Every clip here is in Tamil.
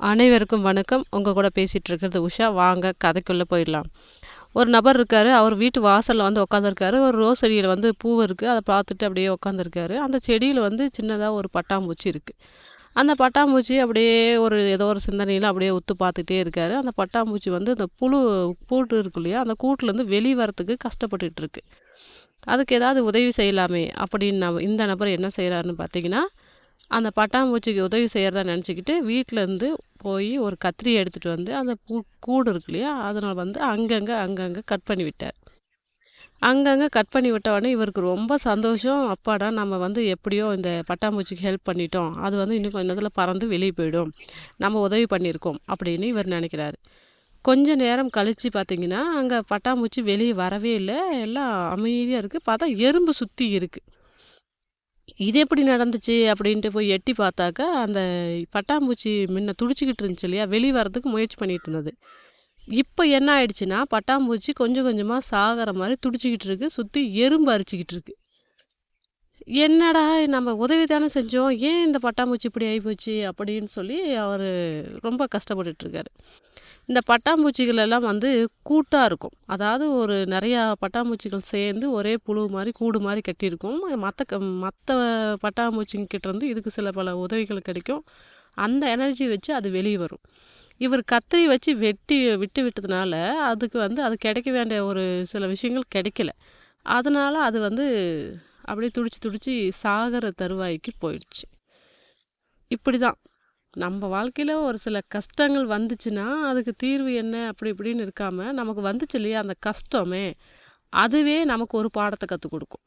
அனைவருக்கும் வணக்கம். உங்கள் கூட பேசிகிட்டு இருக்கிறது உஷா. வாங்க கதைக்குள்ளே போயிடலாம். ஒரு நபர் இருக்கார். அவர் வீட்டு வாசலில் வந்து உட்காந்துருக்காரு ஒரு ரோஸ் செடியில் வந்து பூ இருக்குது அதை பார்த்துட்டு அப்படியே உட்காந்துருக்காரு அந்த செடியில் வந்து சின்னதாக ஒரு பட்டாம்பூச்சி இருக்குது அந்த பட்டாம்பூச்சி அப்படியே ஒரு ஏதோ ஒரு சிந்தனையில் அப்படியே உத்து பார்த்துட்டே இருக்காரு. அந்த பட்டாம்பூச்சி வந்து இந்த புழு கூட்டு இருக்கு இல்லையா? அந்த கூட்டிலேருந்து வெளியே வரத்துக்கு கஷ்டப்பட்டுட்டு இருக்கு. அதுக்கு ஏதாவது உதவி செய்யலாமே அப்படின்னு இந்த நபர் என்ன செய்கிறாருன்னு பார்த்தீங்கன்னா அந்த பட்டாம்பூச்சிக்கு உதவி செய்கிறதா நினச்சிக்கிட்டு வீட்டிலேருந்து போய் ஒரு கத்திரி எடுத்துகிட்டு வந்து அந்த பூ கூடு இருக்கு இல்லையா அதனால் வந்து அங்கங்கே அங்கங்கே கட் பண்ணி விட்டார். அங்கங்கே கட் பண்ணி விட்ட உடனே இவருக்கு ரொம்ப சந்தோஷம். அப்பாடா நம்ம வந்து எப்படியோ இந்த பட்டாம்பூச்சிக்கு ஹெல்ப் பண்ணிட்டோம். அது வந்து இன்னும் கொஞ்ச நேரத்தில் பறந்து வெளியே போயிடும். நம்ம உதவி பண்ணியிருக்கோம் அப்படின்னு இவர் நினைக்கிறாரு. கொஞ்ச நேரம் கழித்து பார்த்தீங்கன்னா அங்கே பட்டாம்பூச்சி வெளியே வரவே இல்லை. எல்லாம் அமைதியாக இருக்குது பார்த்தா எறும்பு சுற்றி இருக்குது இது எப்படி நடந்துச்சு அப்படின்ட்டு போய் எட்டி பார்த்தாக்கா அந்த பட்டாம்பூச்சி முன்ன துடிச்சிக்கிட்டு இருந்துச்சு இல்லையா? வெளியே வரதுக்கு முயற்சி பண்ணிகிட்டு இருந்தது. இப்போ என்ன ஆயிடுச்சுன்னா பட்டாம்பூச்சி கொஞ்சம் கொஞ்சமாக சாகிற மாதிரி துடிச்சிக்கிட்டு இருக்குது சுற்றி எறும்பு அரிச்சிக்கிட்டு இருக்கு. என்னடா நம்ம உதவி தானே செஞ்சோம் ஏன் இந்த பட்டாம்பூச்சி இப்படி ஆகிப்போச்சு அப்படின்னு சொல்லி அவர் ரொம்ப கஷ்டப்பட்டுட்ருக்காரு இந்த பட்டாம்பூச்சிகள் எல்லாம் வந்து கூட்டாக இருக்கும். அதாவது ஒரு நிறையா பட்டாம்பூச்சிகள் சேர்ந்து ஒரே புழு மாதிரி கூடு மாதிரி கட்டியிருக்கும். மற்ற மற்ற பட்டாம்பூச்சிங்கிட்டேருந்து இதுக்கு சில பல உதவிகள் கிடைக்கும். அந்த எனர்ஜி வச்சு அது வெளியே வரும். இவர் கத்திரி வச்சு வெட்டி விட்டு விட்டதுனால அதுக்கு வந்து அது கிடைக்க வேண்டிய ஒரு சில விஷயங்கள் கிடைக்கல. அதனால் அது வந்து அப்படியே துடிச்சு துடிச்சு சாகிற தருவாய்க்கு போயிடுச்சு. இப்படி தான் நம்ம வாழ்க்கையில் ஒரு சில கஷ்டங்கள் வந்துச்சுன்னா அதுக்கு தீர்வு என்ன? அப்படி இப்படின்னு இருக்காமல் நமக்கு வந்துச்சு இல்லையா அந்த கஷ்டமே அதுவே நமக்கு ஒரு பாடத்தை கற்றுக் கொடுக்கும்.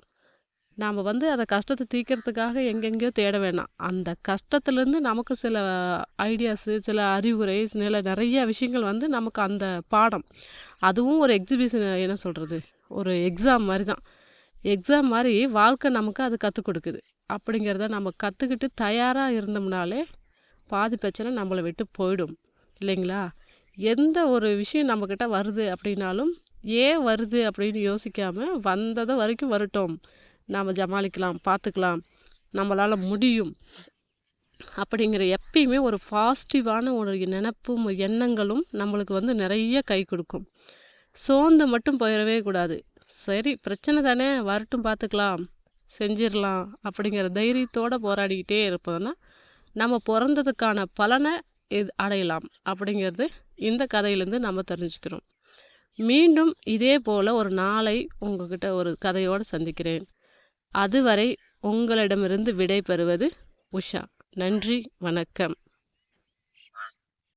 நாம் வந்து அந்த கஷ்டத்தை தீர்க்கறதுக்காக எங்கெங்கேயோ தேட வேணாம். அந்த கஷ்டத்துலேருந்து நமக்கு சில ஐடியாஸு சில அறிவுரை சில நிறைய விஷயங்கள் வந்து நமக்கு அந்த பாடம். அதுவும் ஒரு எக்ஸிபிஷன் என்ன சொல்கிறது ஒரு எக்ஸாம் மாதிரி தான். எக்ஸாம் மாதிரி வாழ்க்கை நமக்கு அது கற்றுக் கொடுக்குது. அப்படிங்கிறத நம்ம கற்றுக்கிட்டு தயாராக இருந்தோம்னாலே பாதி பிரச்சனை நம்மளை விட்டு போயிடும். இல்லைங்களா? எந்த ஒரு விஷயம் நம்மக்கிட்ட வருது அப்படின்னாலும் ஏன் வருது அப்படின்னு யோசிக்காமல் வந்ததை வரைக்கும் வரட்டும். நாம் ஜமாளிக்கலாம் பார்த்துக்கலாம். நம்மளால் முடியும். அப்படிங்கிற எப்பயுமே ஒரு பாசிட்டிவான ஒரு நினப்பும் எண்ணங்களும் நம்மளுக்கு வந்து நிறைய கை கொடுக்கும். சோர்ந்து மட்டும் போயிடவே கூடாது. சரி பிரச்சனை தானே வரட்டும் பார்த்துக்கலாம். செஞ்சிடலாம் அப்படிங்கிற தைரியத்தோடு போராடிக்கிட்டே இருப்போம்னா நம்ம பிறந்ததுக்கான பலனை இது அடையலாம். அப்படிங்கிறது இந்த கதையிலேருந்து நம்ம தெரிஞ்சுக்கிறோம். மீண்டும் இதே போல் ஒரு நாளை உங்ககிட்ட ஒரு கதையோடு சந்திக்கிறேன். அதுவரை உங்களிடமிருந்து விடை பெறுவது உஷா. நன்றி வணக்கம்.